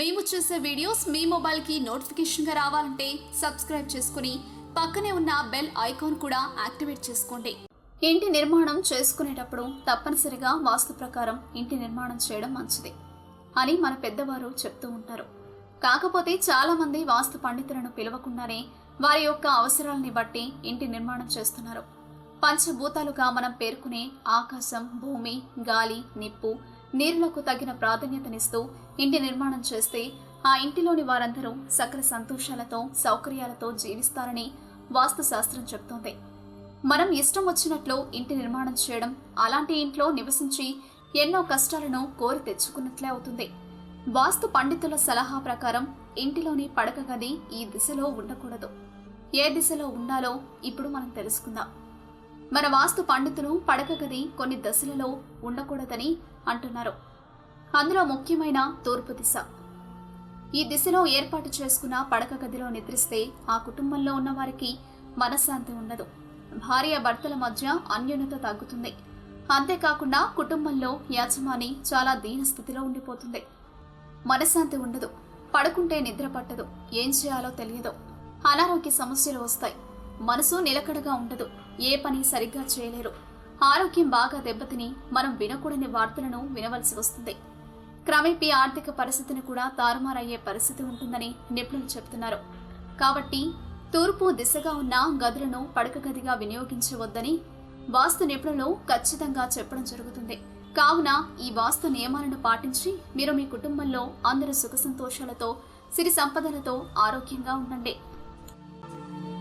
మేము చేసే వీడియోస్ మీ మొబైల్కి నోటిఫికేషన్గా రావాలంటే సబ్స్క్రైబ్ చేసుకుని పక్కనే ఉన్న బెల్ ఐకాన్ కూడా యాక్టివేట్ చేసుకోండి. ఇంటి నిర్మాణం చేసుకునేటప్పుడు తప్పనిసరిగా వాస్తు ప్రకారం ఇంటి నిర్మాణం చేయడం మంచిది అని మన పెద్దవారు చెప్తూ ఉంటారు. కాకపోతే చాలామంది వాస్తు పండితులను పిలవకుండానే వారి యొక్క అవసరాలని బట్టి ఇంటి నిర్మాణం చేస్తున్నారు. పంచభూతాలుగా మనం పేర్కొనే ఆకాశం భూమి గాలి నిప్పు నీరులకు తగిన ప్రాధాన్యతనిస్తూ ఇంటి నిర్మాణం చేస్తే ఆ ఇంటిలోని వారందరూ సకల సంతోషాలతో సౌకర్యాలతో జీవిస్తారని వాస్తుశాస్త్రం చెబుతోంది. మనం ఇష్టం వచ్చినట్లు ఇంటి నిర్మాణం చేయడం అలాంటి ఇంట్లో నివసించి ఎన్నో కష్టాలను కోరి తెచ్చుకున్నట్లే అవుతుంది. వాస్తు పండితుల సలహా ప్రకారం ఇంటిలోని పడక గది ఈ దిశలో ఉండకూడదు. ఏ దిశలో ఉండాలో ఇప్పుడు మనం తెలుసుకుందాం. మన వాస్తు పండితులు పడక గది కొన్ని దశలలో ఉండకూడదని అంటున్నారు. అందులో ముఖ్యమైన తూర్పు దిశ. ఈ దిశలో ఏర్పాటు చేసుకున్న పడక గదిలో నిద్రిస్తే ఆ కుటుంబంలో ఉన్న వారికి మనశ్శాంతి ఉండదు. భార్య భర్తల మధ్య అన్యోన్యత తగ్గుతుంది. అంతేకాకుండా కుటుంబంలో యాజమాని చాలా దీన స్థితిలో ఉండిపోతుంది. మనశ్శాంతి ఉండదు. పడుకుంటే నిద్ర పట్టదు. ఏం చేయాలో తెలియదు. అనారోగ్య సమస్యలు వస్తాయి. మనసు నిలకడగా ఉండదు. ఏ పని సరిగ్గా చేయలేరు. ఆరోగ్యం బాగా దెబ్బతిని మనం వినకూడని వార్తలను వినవలసి వస్తుంది. క్రమేపీ ఆర్థిక పరిస్థితిని కూడా తారుమారయ్యే పరిస్థితి ఉంటుందని నిపుణులు చెబుతున్నారు. కాబట్టి తూర్పు దిశగా ఉన్న గదులను పడక గదిగా వినియోగించవద్దని వాస్తు నిపుణులు ఖచ్చితంగా చెప్పడం జరుగుతుంది. కావున ఈ వాస్తు నియమాలను పాటించి మీరు మీ కుటుంబంలో అందరూ సుఖ సంతోషాలతో సిరి సంపదలతో ఆరోగ్యంగా ఉండండి.